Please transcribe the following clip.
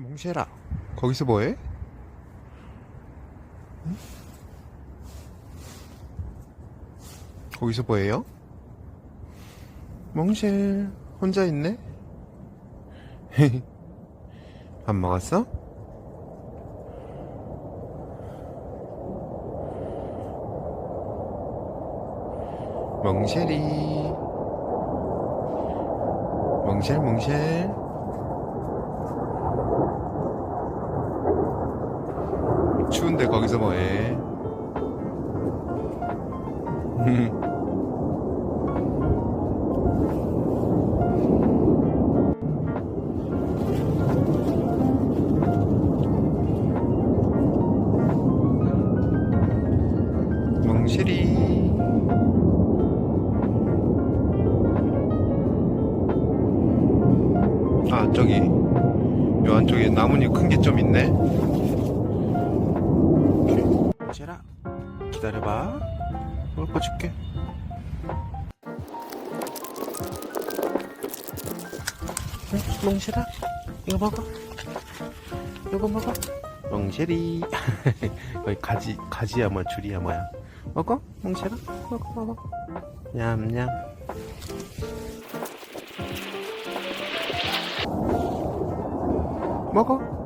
몽쉘아 거기서 뭐해? 응? 거기서 뭐해요? 몽쉘 혼자 있네? 밥 먹었어? 몽쉘이 몽쉘 몽쉘 추운데 거기서 뭐해? 멍실이. 아 저기. 요 안쪽에 나뭇잎 큰 게 좀 있네 멍실아 기다려봐. 먹을 거 줄게? 응, 멍실아 이거 먹어. 이거 먹어. 멍실이 거기 가지 가지야 뭐 줄이야 뭐야. 먹어? 멍실아 먹어 먹어. 냠냠. 먹어